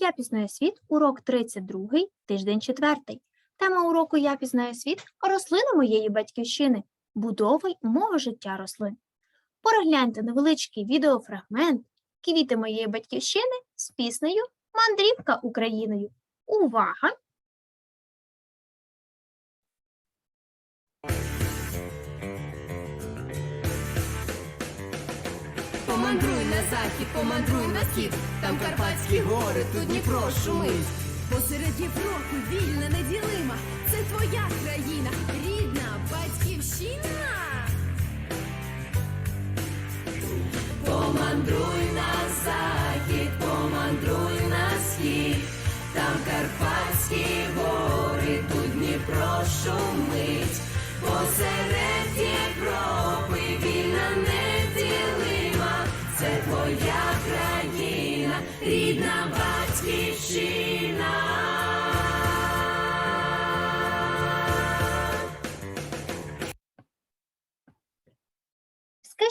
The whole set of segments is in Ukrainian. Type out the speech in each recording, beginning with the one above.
Я пізнаю світ, урок 32, тиждень 4. Тема уроку Я пізнаю світ рослини моєї батьківщини, будови й умови життя рослин. Перегляньте невеличкий відеофрагмент Квіти моєї батьківщини з піснею Мандрівка Україною. Увага! Захід, помандруй на схід, там Карпатські гори, тут Дніпро шумить. Посеред Європи вільна, неділима,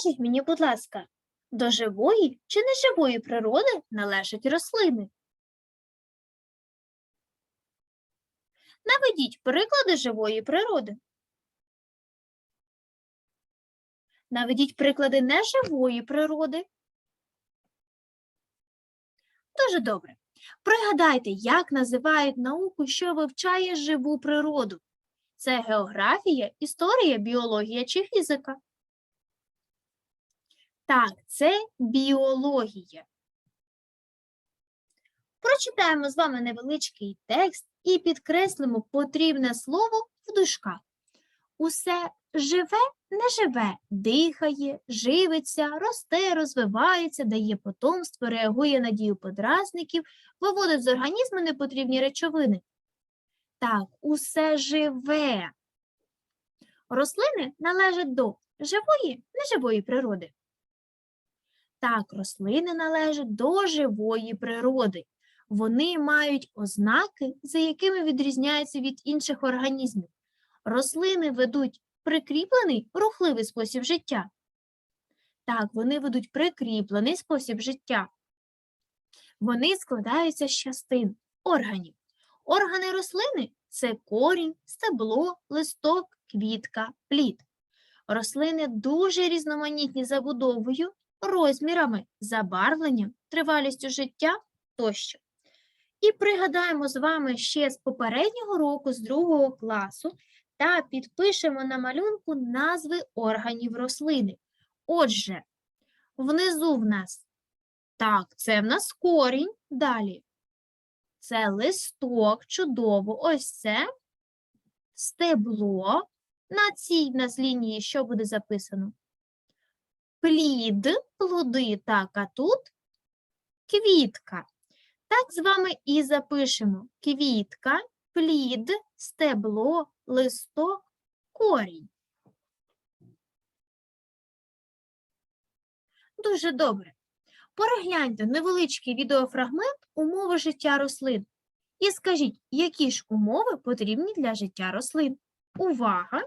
Скажіть мені, будь ласка, до живої чи неживої природи належать рослини? Наведіть приклади живої природи. Наведіть приклади неживої природи. Дуже добре. Пригадайте, як називають науку, що вивчає живу природу. Це географія, історія, біологія чи фізика. Так, це біологія. Прочитаємо з вами невеличкий текст і підкреслимо потрібне слово в дужках. Усе живе, не живе, дихає, живиться, росте, розвивається, дає потомство, реагує на дію подразників, виводить з організму непотрібні речовини. Так, усе живе. Рослини належать до живої, неживої природи. Так, рослини належать до живої природи. Вони мають ознаки, за якими відрізняються від інших організмів. Рослини ведуть прикріплений рухливий спосіб життя. Так, вони ведуть прикріплений спосіб життя. Вони складаються з частин органів. Органи рослини це корінь, стебло, листок, квітка, плід. Рослини дуже різноманітні забудовою, розмірами, забарвленням, тривалістю життя тощо. І пригадаємо з вами ще з попереднього року, з другого класу, та підпишемо на малюнку назви органів рослини. Отже, внизу в нас, так, це в нас корінь, далі. Це листок, чудово, ось це стебло. На цій в лінії що буде записано? Плід, плоди, так, а тут квітка. Так з вами і запишемо квітка, плід, стебло, листок, корінь. Дуже добре. Перегляньте невеличкий відеофрагмент умови життя рослин. І скажіть, які ж умови потрібні для життя рослин? Увага!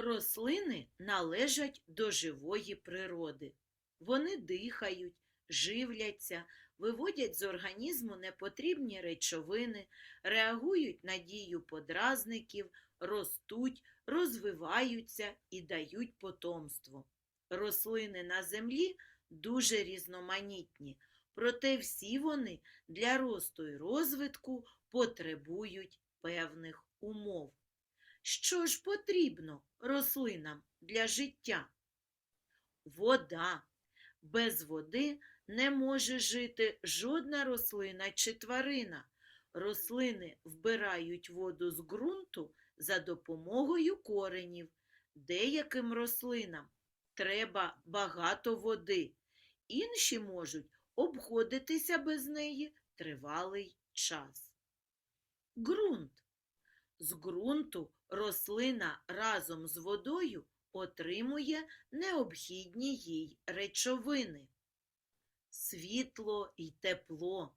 Рослини належать до живої природи. Вони дихають, живляться, виводять з організму непотрібні речовини, реагують на дію подразників, ростуть, розвиваються і дають потомство. Рослини на землі дуже різноманітні, проте всі вони для росту і розвитку потребують певних умов. Що ж потрібно рослинам для життя? Вода. Без води не може жити жодна рослина чи тварина. Рослини вбирають воду з ґрунту за допомогою коренів. Деяким рослинам треба багато води, інші можуть обходитися без неї тривалий час. Ґрунт. З ґрунту рослина разом з водою отримує необхідні їй речовини. Світло і тепло.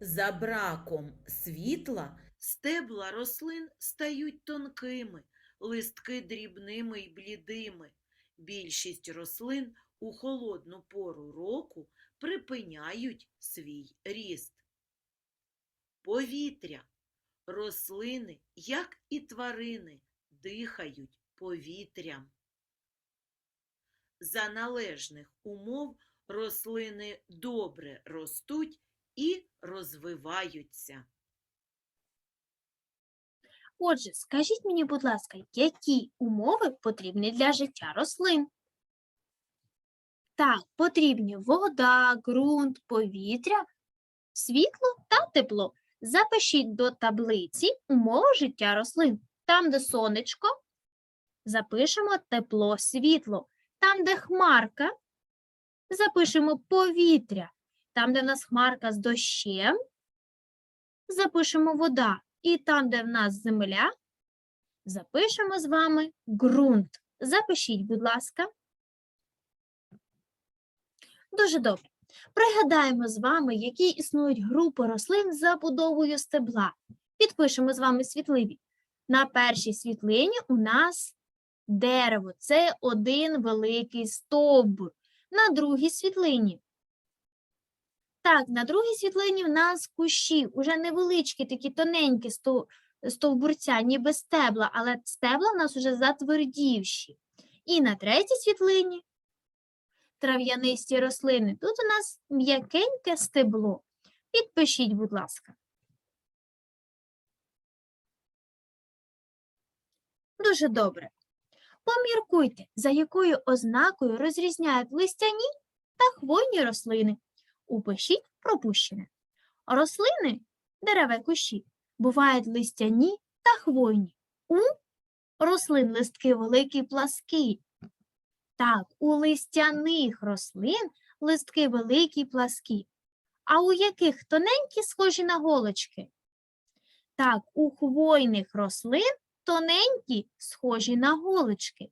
За браком світла стебла рослин стають тонкими, листки дрібними й блідими. Більшість рослин у холодну пору року припиняють свій ріст. Повітря. Рослини, як і тварини, дихають повітрям. За належних умов рослини добре ростуть і розвиваються. Отже, скажіть мені, будь ласка, які умови потрібні для життя рослин? Так, потрібні вода, ґрунт, повітря, світло та тепло. Запишіть до таблиці умови життя рослин. Там, де сонечко, запишемо тепло, світло. Там, де хмарка, запишемо повітря. Там, де в нас хмарка з дощем, запишемо вода. І там, де в нас земля, запишемо з вами ґрунт. Запишіть, будь ласка. Дуже добре. Пригадаємо з вами, які існують групи рослин з забудовою стебла. Підпишемо з вами світливі. На першій світлині у нас дерево. Це один великий стовбур. На другій світлині. Так, на другій світлині в нас кущі, уже невеличкі, такі тоненькі стовбурця, ніби стебла, але стебла в нас уже затвердівші. І на третій світлині трав'янисті рослини. Тут у нас м'якеньке стебло. Підпишіть, будь ласка. Дуже добре. Поміркуйте, за якою ознакою розрізняють листяні та хвойні рослини. Упишіть пропущене. Рослини, дерева і кущі, бувають листяні та хвойні. У рослин листки великі й пласкі. Так, у листяних рослин листки великі й пласкі. А у яких тоненькі схожі на голочки? Так, у хвойних рослин тоненькі схожі на голочки.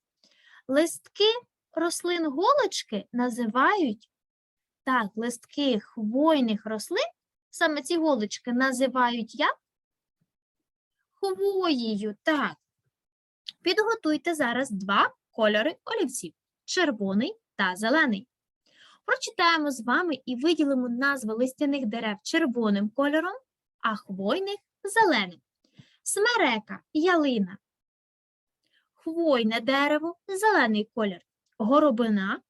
Листки рослин голочки називають так, листки хвойних рослин, саме ці голочки називають як? Хвоєю. Так. Підготуйте зараз два кольори олівців червоний та зелений. Прочитаємо з вами і виділимо назви листяних дерев червоним кольором, а хвойних зеленим. Смерека, ялина, хвойне дерево, зелений колір, горобина,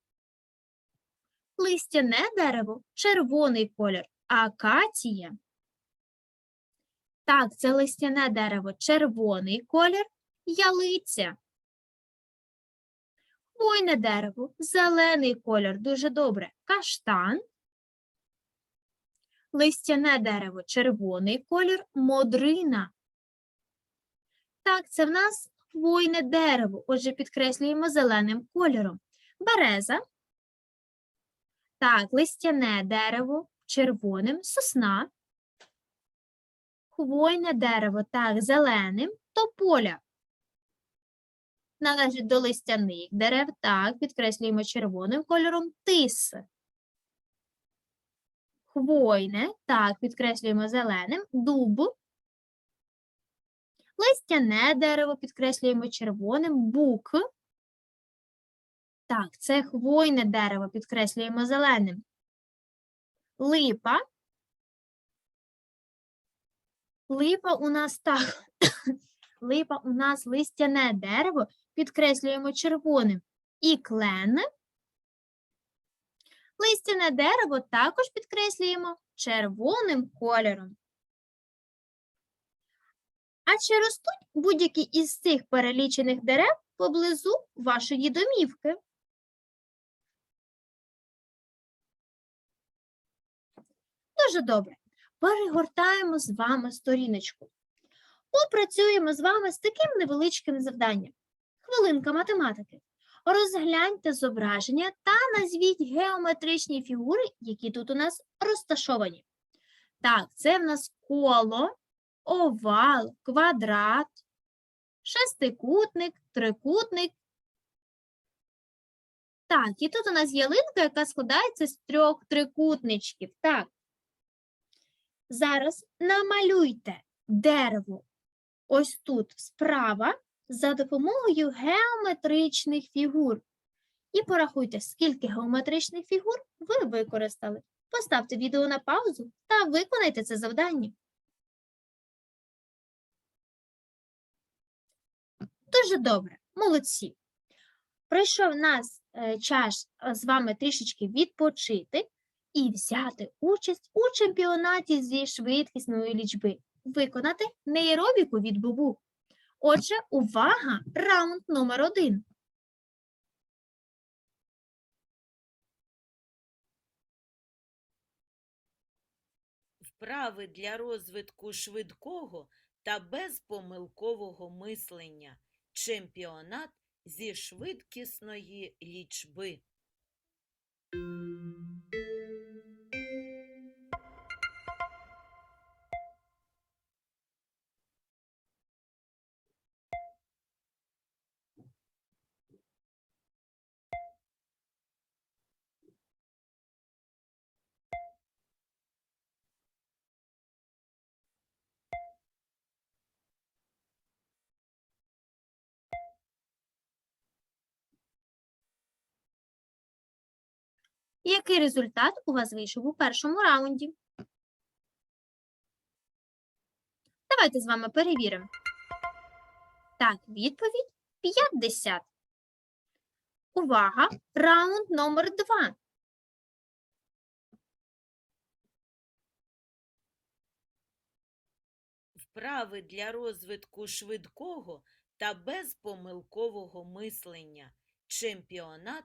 листяне дерево, червоний колір, акація. Так, це листяне дерево, червоний колір, ялиця. Хвойне дерево, зелений колір, дуже добре. Каштан. Листяне дерево, червоний колір, модрина. Так, це в нас хвойне дерево. Отже, підкреслюємо зеленим кольором. Береза. Так, листяне дерево, червоним, сосна. Хвойне дерево, так, зеленим, тополя належить до листяних дерев, так, підкреслюємо червоним кольором тис. Хвойне, так, підкреслюємо зеленим, дуб. Листяне дерево підкреслюємо червоним, бук. Так, це хвойне дерево підкреслюємо зеленим. Липа. Липа у нас так. Липа у нас листяне дерево, підкреслюємо червоним. І клен. Листяне дерево також підкреслюємо червоним кольором. А чи ростуть будь-які із цих перелічених дерев поблизу вашої домівки? Дуже добре. Перегортаємо з вами сторіночку. Попрацюємо з вами з таким невеличким завданням. Хвилинка математики. Розгляньте зображення та назвіть геометричні фігури, які тут у нас розташовані. Так, це в нас коло, овал, квадрат, шестикутник, трикутник. Так, і тут у нас ялинка, яка складається з трьох трикутничків. Так. Зараз намалюйте дерево ось тут справа за допомогою геометричних фігур. і порахуйте, скільки геометричних фігур ви використали. Поставте відео на паузу та виконайте це завдання. Дуже добре, молодці. Прийшов нас е, час е, з вами трішечки відпочити і взяти участь у чемпіонаті зі швидкісної лічби, виконати нейробіку від бубу. Отже, увага! Раунд номер один. Вправи для розвитку швидкого та безпомилкового мислення. Чемпіонат зі швидкісної лічби. Який результат у вас вийшов у першому раунді? Давайте з вами перевіримо. Так, відповідь 50. Увага! Раунд номер 2. Вправи для розвитку швидкого та безпомилкового мислення. Чемпіонат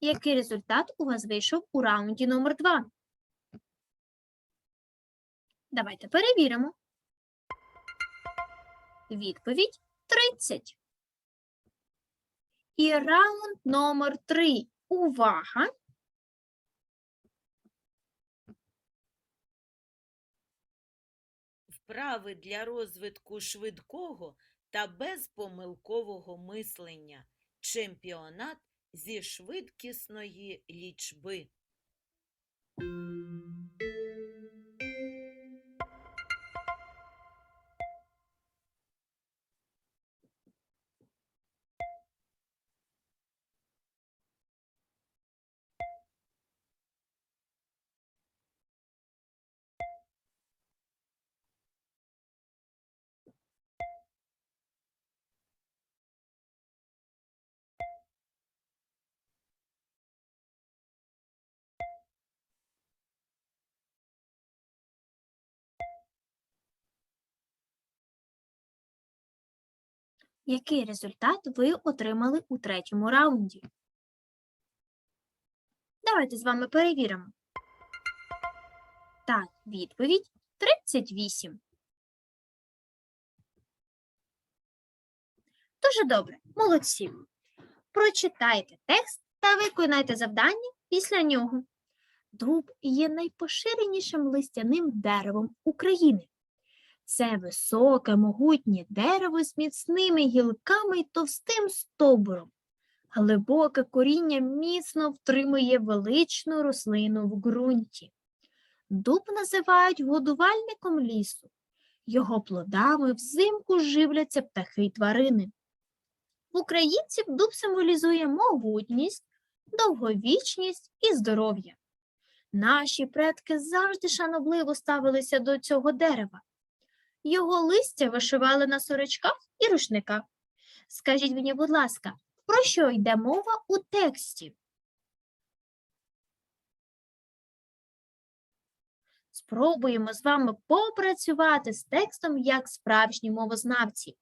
Який результат у вас вийшов у раунді номер 2? Давайте перевіримо. Відповідь 30. І раунд номер 3. Увага! Вправи для розвитку швидкого та безпомилкового мислення. Чемпіонат зі швидкісної лічби. Який результат ви отримали у третьому раунді? Давайте з вами перевіримо. Так, відповідь 38. Дуже добре, молодці. Прочитайте текст та виконайте завдання після нього. Дуб є найпоширенішим листяним деревом України. Це високе, могутнє дерево з міцними гілками й товстим стовбуром. Глибоке коріння міцно втримує величну рослину в ґрунті. Дуб називають годувальником лісу. Його плодами взимку живляться птахи й тварини. В українців дуб символізує могутність, довговічність і здоров'я. Наші предки завжди шанобливо ставилися до цього дерева. Його листя вишивали на сорочках і рушниках. Скажіть мені, будь ласка, про що йде мова у тексті? Спробуємо з вами попрацювати з текстом як справжні мовознавці.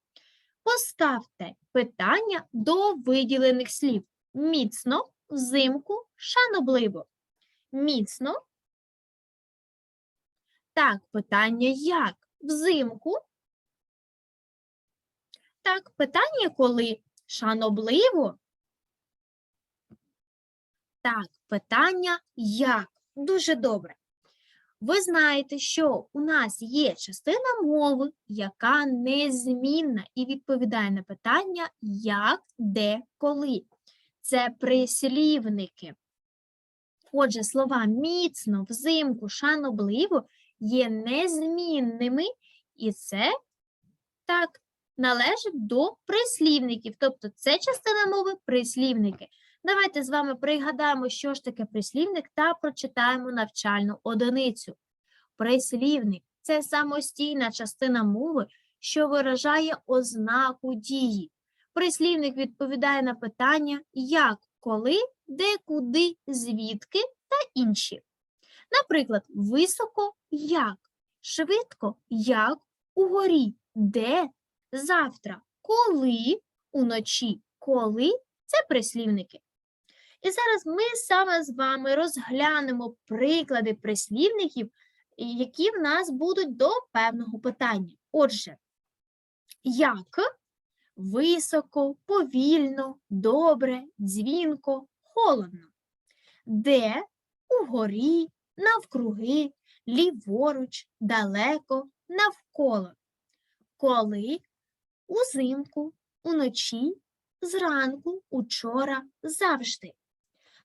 Поставте питання до виділених слів. Міцно, взимку, шанобливо. Міцно. Так, питання як? Взимку. Так, питання коли? Шанобливо. Так, питання як? Дуже добре. Ви знаєте, що у нас є частина мови, яка незмінна і відповідає на питання як, де, коли. Це прислівники. Отже, слова міцно, взимку, шанобливо є незмінними, і це так належить до прислівників. Тобто це частина мови прислівники. Давайте з вами пригадаємо, що ж таке прислівник, та прочитаємо навчальну одиницю. Прислівник це самостійна частина мови, що виражає ознаку дії. Прислівник відповідає на питання як, коли, де, куди, звідки та інші. Наприклад, високо як, швидко як, угорі, де, завтра, коли, уночі, коли? Це прислівники. І зараз ми саме з вами розглянемо приклади прислівників, які в нас будуть до певного питання. Отже, як? Високо, повільно, добре, дзвінко, холодно. Де? Угорі, навкруги, ліворуч, далеко, навколо. Коли узимку, уночі, зранку, учора, завжди.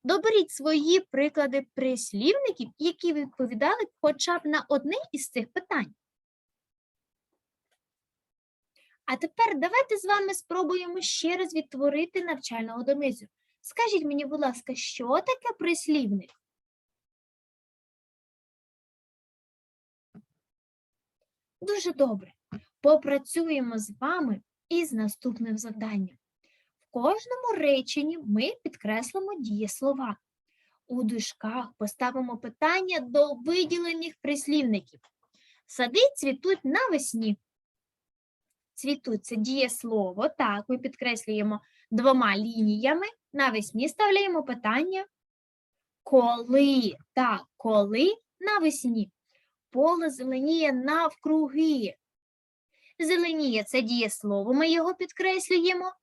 Доберіть свої приклади прислівників, які відповідали хоча б на одне із цих питань. А тепер давайте з вами спробуємо ще раз відтворити навчальну одиницю. Скажіть мені, будь ласка, що таке прислівник? Дуже добре. Попрацюємо з вами із наступним завданням. В кожному реченні ми підкреслимо дієслова. У дужках поставимо питання до виділених прислівників. Сади цвітуть навесні. Цвітуть це дієслово. Так, ми підкреслюємо двома лініями. Навесні ставляємо питання коли. Так, коли навесні. Поле зеленіє навкруги. Зеленіє це дієслово, ми його підкреслюємо.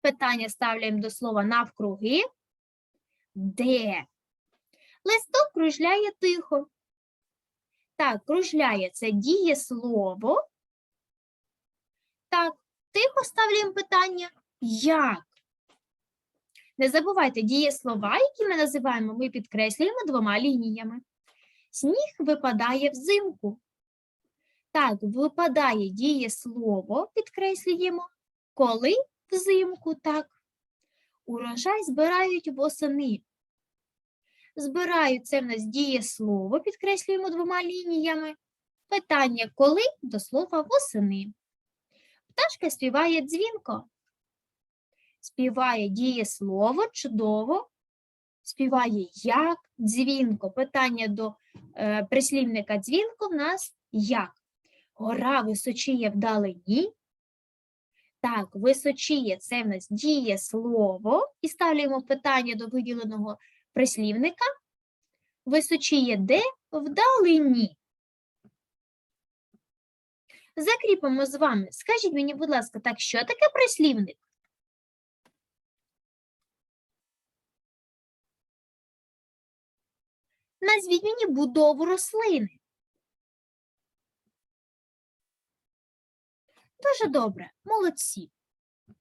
Питання ставляємо до слова навкруги. Де? Листок кружляє тихо. Так, кружляє це дієслово. Так, тихо ставляємо питання як? Не забувайте дієслова, які ми називаємо, ми підкреслюємо двома лініями. Сніг випадає взимку. Так, випадає дієслово, підкреслюємо, коли взимку, так. Урожай збирають восени. Збирають це в нас дієслово, підкреслюємо двома лініями. Питання коли до слова восени. Пташка співає дзвінко. Співає дієслово чудово. Співає як дзвінко. Питання до прислівника дзвінко в нас як. Гора височіє вдалині. Так, височіє це в нас дієслово. І ставляємо питання до виділеного прислівника. Височіє де вдалині. Закріпимо з вами. Скажіть мені, будь ласка, так, що таке прислівник? Назвіть мені будову рослини. Дуже добре, молодці.